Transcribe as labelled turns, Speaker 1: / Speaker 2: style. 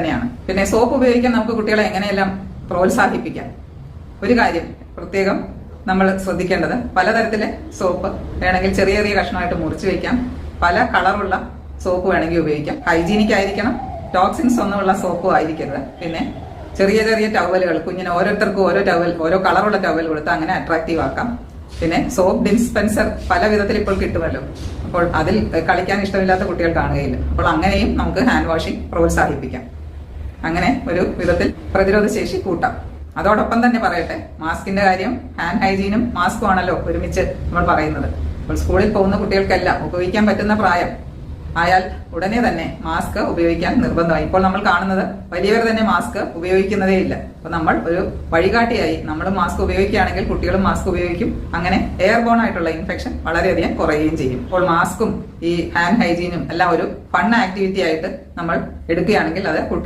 Speaker 1: തന്നെയാണ്. പിന്നെ സോപ്പ് ഉപയോഗിക്കാൻ നമുക്ക് കുട്ടികളെ എങ്ങനെയെല്ലാം പ്രോത്സാഹിപ്പിക്കാം? ഒരു കാര്യം പ്രത്യേകം നമ്മൾ ശ്രദ്ധിക്കേണ്ടത് പലതരത്തിലെ സോപ്പ് വേണമെങ്കിൽ ചെറിയ ചെറിയ കഷ്ണമായിട്ട് മുറിച്ച് വയ്ക്കാം പല കളറുള്ള സോപ്പ് വേണമെങ്കിൽ ഉപയോഗിക്കാം. ഹൈജീനിക് ആയിരിക്കണം. ടോക്സിൻസ് ഒന്നുമുള്ള സോപ്പും ആയിരിക്കരുത്. പിന്നെ ചെറിയ ചെറിയ ടവലുകൾ കുഞ്ഞിന് ഓരോരുത്തർക്കും ഓരോ ടവൽ ഓരോ കളറുള്ള ടവൽ കൊടുത്ത് അങ്ങനെ അട്രാക്റ്റീവ് ആക്കാം. പിന്നെ സോപ്പ് ഡിസ്പെൻസർ പല വിധത്തിൽ ഇപ്പോൾ കിട്ടുമല്ലോ. അപ്പോൾ അതിൽ കളിക്കാൻ ഇഷ്ടമില്ലാത്ത കുട്ടികൾ കാണുകയില്ല. അപ്പോൾ അങ്ങനെയും നമുക്ക് ഹാൻഡ് വാഷിംഗ് പ്രോത്സാഹിപ്പിക്കാം. അങ്ങനെ ഒരു വിധത്തിൽ പ്രതിരോധ ശേഷി കൂട്ടാം. അതോടൊപ്പം തന്നെ പറയട്ടെ മാസ്കിന്റെ കാര്യം ഹാൻഡ് ഹൈജീനും മാസ്കും ആണല്ലോ ഒരുമിച്ച് നമ്മൾ പറയുന്നത്. അപ്പോൾ സ്കൂളിൽ പോകുന്ന കുട്ടികൾക്കെല്ലാം ഉപയോഗിക്കാൻ പറ്റുന്ന പ്രായം. ആയാൽ ഉടനെ തന്നെ മാസ്ക് ഉപയോഗിക്കാൻ നിർബന്ധമായി. ഇപ്പോൾ നമ്മൾ കാണുന്നത് വലിയവർ തന്നെ മാസ്ക് ഉപയോഗിക്കുന്നതേ ഇല്ല. അപ്പൊ നമ്മൾ ഒരു വഴികാട്ടിയായി നമ്മൾ മാസ്ക് ഉപയോഗിക്കുകയാണെങ്കിൽ കുട്ടികളും മാസ്ക് ഉപയോഗിക്കും. അങ്ങനെ എയർ ബോൺ ആയിട്ടുള്ള ഇൻഫെക്ഷൻ വളരെയധികം കുറയുകയും ചെയ്യും. അപ്പോൾ മാസ്കും ഈ ഹാൻഡ് ഹൈജീനും എല്ലാം ഒരു ഫൺ ആക്ടിവിറ്റി ആയിട്ട് നമ്മൾ എടുക്കുകയാണെങ്കിൽ അത് കുട്ടികൾ